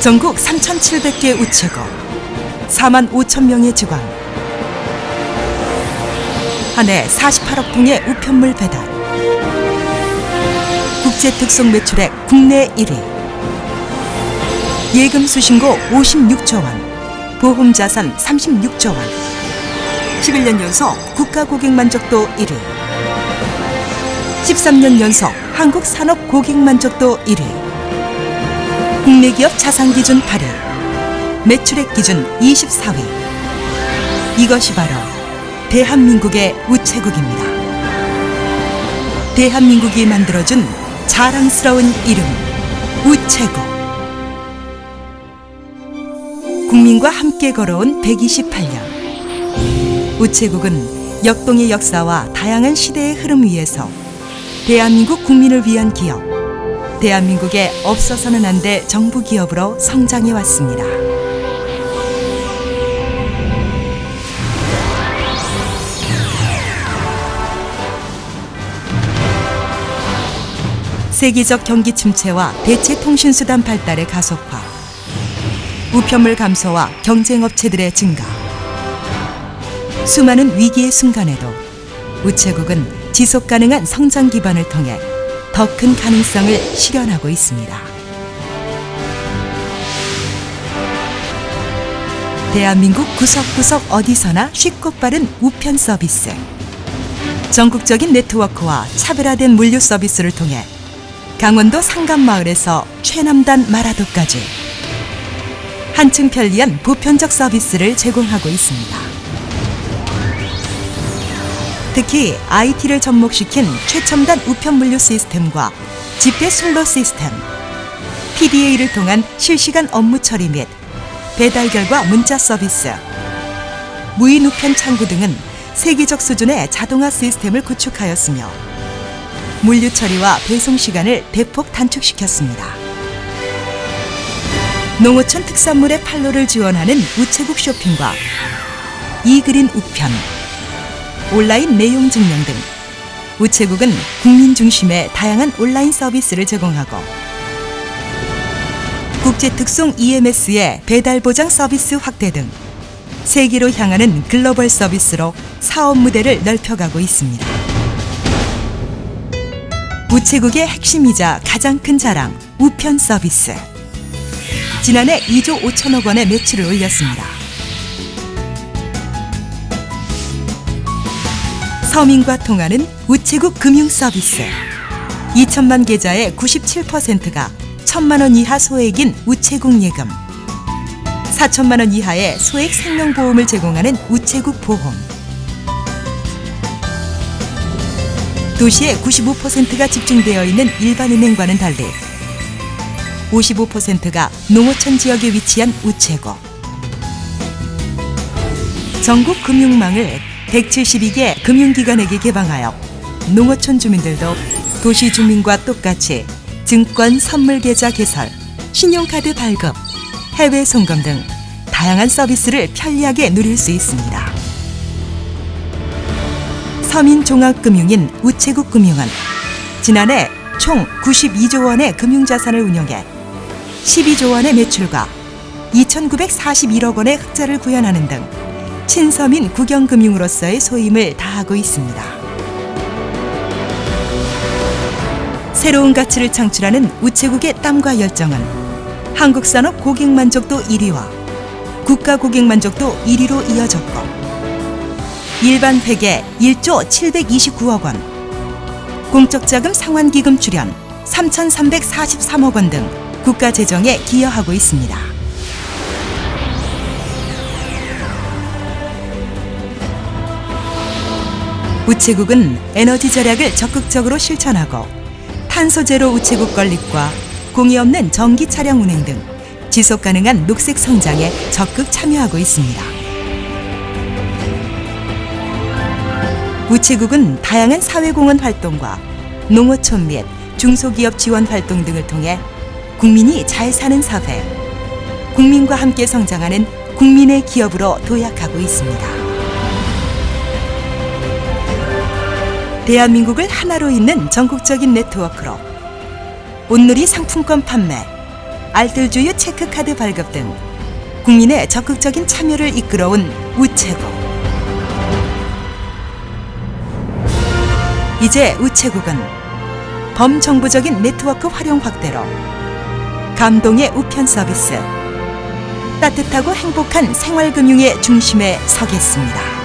전국 3,700개 우체국, 4만 5천 명의 직원, 한 해 48억 통의 우편물 배달, 국제 특송 매출액 국내 1위, 예금 수신고 56조 원, 보험 자산 36조 원, 11년 연속 국가 고객 만족도 1위, 13년 연속 한국 산업 고객 만족도 1위, 국내 기업 자산 기준 8위, 매출액 기준 24위. 이것이 바로 대한민국의 우체국입니다. 대한민국이 만들어준 자랑스러운 이름 우체국. 국민과 함께 걸어온 128년. 우체국은 역동의 역사와 다양한 시대의 흐름 위에서 대한민국 국민을 위한 기업, 대한민국의 없어서는 안 될 정부 기업으로 성장해 왔습니다. 세계적 경기 침체와 대체 통신 수단 발달의 가속화, 우편물 감소와 경쟁 업체들의 증가, 수많은 위기의 순간에도 우체국은 지속 가능한 성장 기반을 통해 더 큰 가능성을 실현하고 있습니다. 대한민국 구석구석 어디서나 쉽고 빠른 우편 서비스. 전국적인 네트워크와 차별화된 물류 서비스를 통해 강원도 상간마을에서 최남단 마라도까지 한층 편리한 보편적 서비스를 제공하고 있습니다. 특히 IT를 접목시킨 최첨단 우편 물류 시스템과 집배 솔로 시스템, PDA를 통한 실시간 업무 처리 및 배달 결과 문자 서비스, 무인 우편 창구 등은 세계적 수준의 자동화 시스템을 구축하였으며 물류 처리와 배송 시간을 대폭 단축시켰습니다. 농어촌 특산물의 판로를 지원하는 우체국 쇼핑과 이그린 우편, 온라인 내용 증명 등 우체국은 국민 중심의 다양한 온라인 서비스를 제공하고 국제 특송 EMS의 배달 보장 서비스 확대 등 세계로 향하는 글로벌 서비스로 사업 무대를 넓혀가고 있습니다. 우체국의 핵심이자 가장 큰 자랑 우편 서비스. 지난해 2조 5천억 원의 매출을 올렸습니다. 서민과 통하는 우체국 금융 서비스. 2천만 계좌의 97%가 1천만 원 이하 소액인 우체국 예금. 4천만 원 이하의 소액 생명보험을 제공하는 우체국 보험. 도시의 95%가 집중되어 있는 일반 은행과는 달리 55%가 농어촌 지역에 위치한 우체국. 전국 금융망을 172개 금융기관에게 개방하여 농어촌 주민들도 도시 주민과 똑같이 증권 선물 계좌 개설, 신용카드 발급, 해외 송금 등 다양한 서비스를 편리하게 누릴 수 있습니다. 서민종합금융인 우체국 금융은 지난해 총 92조 원의 금융자산을 운영해 12조 원의 매출과 2,941억 원의 흑자를 구현하는 등 친서민 국영금융으로서의 소임을 다하고 있습니다. 새로운 가치를 창출하는 우체국의 땀과 열정은 한국 산업 고객 만족도 1위와 국가 고객 만족도 1위로 이어졌고 일반 회계 1조 729억 원, 공적 자금 상환 기금 출연 3,343억 원 등 국가 재정에 기여하고 있습니다. 우체국은 에너지 절약을 적극적으로 실천하고 탄소 제로 우체국 건립과 공이 없는 전기 차량 운행 등 지속 가능한 녹색 성장에 적극 참여하고 있습니다. 우체국은 다양한 사회공헌 활동과 농어촌 및 중소기업 지원 활동 등을 통해 국민이 잘 사는 사회, 국민과 함께 성장하는 국민의 기업으로 도약하고 있습니다. 대한민국을 하나로 잇는 전국적인 네트워크로 온누리 상품권 판매, 알뜰주유 체크카드 발급 등 국민의 적극적인 참여를 이끌어온 우체국. 이제 우체국은 범정부적인 네트워크 활용 확대로 감동의 우편 서비스, 따뜻하고 행복한 생활금융의 중심에 서겠습니다.